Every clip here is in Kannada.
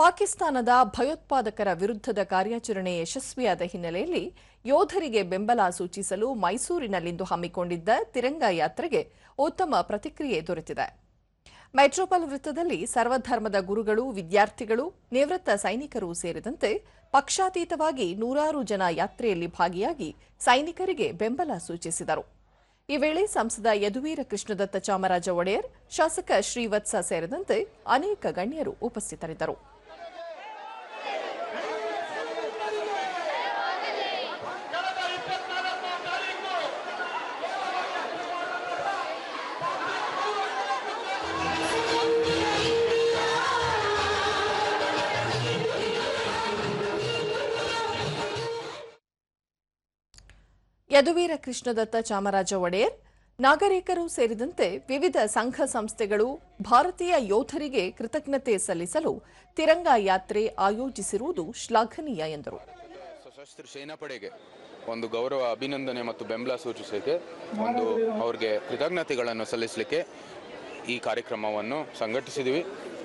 ಪಾಕಿಸ್ತಾನದ ಭಯೋತ್ಪಾದಕರ ವಿರುದ್ಧದ ಕಾರ್ಯಾಚರಣೆ ಯಶಸ್ವಿಯಾದ ಹಿನ್ನೆಲೆಯಲ್ಲಿ ಯೋಧರಿಗೆ ಬೆಂಬಲ ಸೂಚಿಸಲು ಮೈಸೂರಿನಲ್ಲಿಂದು ಹಮ್ಮಿಕೊಂಡಿದ್ದ ತಿರಂಗ ಯಾತ್ರೆಗೆ ಉತ್ತಮ ಪ್ರತಿಕ್ರಿಯೆ ದೊರೆತಿದೆ. ಮೆಟ್ರೋಪಾಲ್ ವೃತ್ತದಲ್ಲಿ ಸರ್ವಧರ್ಮದ ಗುರುಗಳು, ವಿದ್ಯಾರ್ಥಿಗಳು, ನಿವೃತ್ತ ಸೈನಿಕರು ಸೇರಿದಂತೆ ಪಕ್ಷಾತೀತವಾಗಿ ನೂರಾರು ಜನ ಯಾತ್ರೆಯಲ್ಲಿ ಭಾಗಿಯಾಗಿ ಸೈನಿಕರಿಗೆ ಬೆಂಬಲ ಸೂಚಿಸಿದರು. ಈ ವೇಳೆ ಸಂಸದ ಯದುವೀರ ಕೃಷ್ಣದತ್ತ ಚಾಮರಾಜ ಒಡೆಯರ್, ಶಾಸಕ ಶ್ರೀವತ್ಸ ಸೇರಿದಂತೆ ಅನೇಕ ಗಣ್ಯರು ಉಪಸ್ಥಿತರಿದ್ದರು. ಯದುವೀರ ಕೃಷ್ಣದತ್ತ ಚಾಮರಾಜ ಒಡೆಯರ್, ನಾಗರಿಕರು ಸೇರಿದಂತೆ ವಿವಿಧ ಸಂಘ ಸಂಸ್ಥೆಗಳು ಭಾರತೀಯ ಯೋಧರಿಗೆ ಕೃತಜ್ಞತೆ ಸಲ್ಲಿಸಲು ತಿರಂಗ ಯಾತ್ರೆ ಆಯೋಜಿಸಿರುವುದು ಶ್ಲಾಘನೀಯ ಎಂದರು. ಸಶಸ್ತ್ರ ಸೇನಾ ಪಡೆಗೆ ಒಂದು ಗೌರವ, ಅಭಿನಂದನೆ ಮತ್ತು ಬೆಂಬಲ ಸೂಚಿಸಲಿಕ್ಕೆ ಒಂದು ಅವ್ರಿಗೆ ಕೃತಜ್ಞತೆಗಳನ್ನು ಸಲ್ಲಿಸಲಿಕ್ಕೆ ಈ ಕಾರ್ಯಕ್ರಮವನ್ನು ಸಂಘಟಿಸಿದ್ವಿ.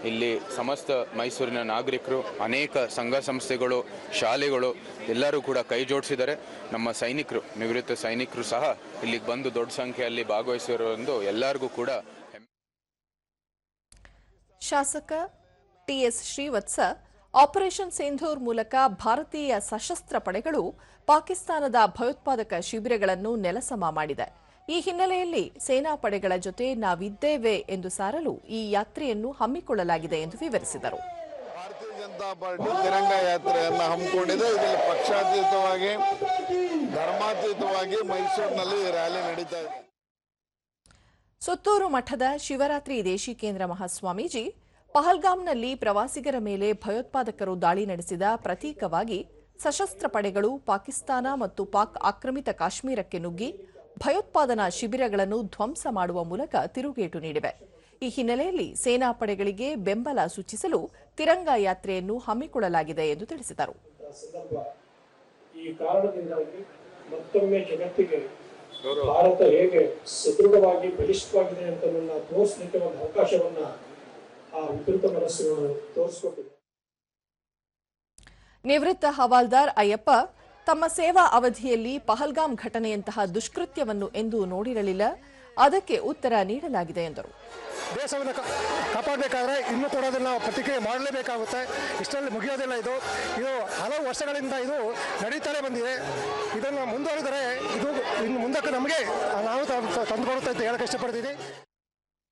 ಇಲ್ಲಿ ಸಮಸ್ತ ಮೈಸೂರಿನ ನಾಗರಿಕರು, ಅನೇಕ ಸಂಘ ಸಂಸ್ಥೆಗಳು, ಶಾಲೆಗಳು, ಎಲ್ಲರೂ ಕೂಡ ಕೈ ಜೋಡಿಸಿದ್ದಾರೆ. ನಮ್ಮ ಸೈನಿಕರು, ನಿವೃತ್ತ ಸೈನಿಕರು ಸಹ ಇಲ್ಲಿಗೆ ಬಂದು ದೊಡ್ಡ ಸಂಖ್ಯೆಯಲ್ಲಿ ಭಾಗವಹಿಸಿರೋದು ಎಲ್ಲರಿಗೂ ಕೂಡ ಶಾಸಕ ಟಿಎಸ್ ಶ್ರೀವತ್ಸ, ಆಪರೇಷನ್ ಸಿಂಧೂರ್ ಮೂಲಕ ಭಾರತೀಯ ಸಶಸ್ತ್ರ ಪಡೆಗಳು ಪಾಕಿಸ್ತಾನದ ಭಯೋತ್ಪಾದಕ ಶಿಬಿರಗಳನ್ನು ನೆಲಸಮ ಮಾಡಿದೆ. ಈ ಹಿನ್ನೆಲೆಯಲ್ಲಿ ಸೇನಾ ಪಡೆಗಳ ಜೊತೆ ನಾವಿದ್ದೇವೆ ಎಂದು ಸಾರಲು ಈ ಯಾತ್ರೆಯನ್ನು ಹಮ್ಮಿಕೊಳ್ಳಲಾಗಿದೆ ಎಂದು ವಿವರಿಸಿದರು. ಭಾರತೀಯ ಜನತಾ ಪಾರ್ಟಿ ತಿರಂಗ ಯಾತ್ರೆಯನ್ನು ಹಮ್ಮಿಕೊಂಡಿದೆ. ಇದರಲ್ಲಿ ಪಕ್ಷಾತೀತವಾಗಿ ಧರ್ಮಾತೀತವಾಗಿ ಮೈಸೂರಿನಲ್ಲಿ ರ್ಯಾಲಿ ನಡೀತಾ ಇದೆ. ಸುತ್ತೂರು ಮಠದ ಶಿವರಾತ್ರಿ ದೇಶಿಕೇಂದ್ರ ಮಹಾಸ್ವಾಮೀಜಿ ಪಹಲ್ಗಾಮ್ನಲ್ಲಿ ಪ್ರವಾಸಿಗರ ಮೇಲೆ ಭಯೋತ್ಪಾದಕರು ದಾಳಿ ನಡೆಸಿದ ಪ್ರತೀಕವಾಗಿ ಸಶಸ್ತ್ರ ಪಡೆಗಳು ಪಾಕಿಸ್ತಾನ ಮತ್ತು ಪಾಕ್ ಆಕ್ರಮಿತ ಕಾಶ್ಮೀರಕ್ಕೆ ನುಗ್ಗಿ ಭಯೋತ್ಪಾದನಾ ಶಿಬಿರಗಳನ್ನು ಧ್ವಂಸ ಮಾಡುವ ಮೂಲಕ ತಿರುಗೇಟು ನೀಡಿವೆ. ಈ ಹಿನ್ನೆಲೆಯಲ್ಲಿ ಸೇನಾಪಡೆಗಳಿಗೆ ಬೆಂಬಲ ಸೂಚಿಸಲು ತಿರಂಗ ಯಾತ್ರೆಯನ್ನು ಹಮ್ಮಿಕೊಳ್ಳಲಾಗಿದೆ ಎಂದು ತಿಳಿಸಿದರು. ಈ ಕಾರಣದಿಂದಾಗಿ ಮತ್ತೊಮ್ಮೆ ಜಗತ್ತಿಗೆ ಭಾರತ ಹೇಗೆ ಸದೃಢವಾಗಿ ಬಲಿಷ್ಠವಾಗಿದೆ ಅಂತ ತೋರಿಸಲಿಕ್ಕೆ ಒಂದು ಅವಕಾಶವನ್ನ ಆ ವಿಕೃತ ಮನಸ್ಸುಗಳು ತೋರಿಸ್ಕೊಟ್ಟಿದೆ ನಿವೃತ್ತ ಹವಾಲ್ದಾರ್ ಅಯ್ಯಪ್ಪ ತಮ್ಮ ಸೇವಾ ಅವಧಿಯಲ್ಲಿ ಪಹಲ್ಗಾಮ್ ಘಟನೆಯಂತಹ ದುಷ್ಕೃತ್ಯವನ್ನು ಎಂದೂ ನೋಡಿರಲಿಲ್ಲ. ಅದಕ್ಕೆ ಉತ್ತರ ನೀಡಲಾಗಿದೆ ಎಂದರು. ದೇಶವನ್ನು ಕಾಪಾಡಬೇಕಾದ್ರೆ ಇನ್ನೂ ಕೂಡ ಅದನ್ನು ಪ್ರತಿಕ್ರಿಯೆ ಮಾಡಲೇಬೇಕಾಗುತ್ತೆ. ಇಷ್ಟರಲ್ಲಿ ಮುಗಿಯೋದಿಲ್ಲ ಇದು. ಇದು ಹಲವು ವರ್ಷಗಳಿಂದ ಇದು ನಡೀತಾನೆ ಬಂದಿದೆ. ಇದನ್ನು ಮುಂದುವರೆದರೆ ಇದು ಇನ್ನು ಮುಂದಕ್ಕೆ ನಮಗೆ ನಾವು ತಂದುಕೊಡುತ್ತೆ ಅಂತ ಹೇಳಕ್ಕೆ ಇಷ್ಟಪಡ್ತೀನಿ.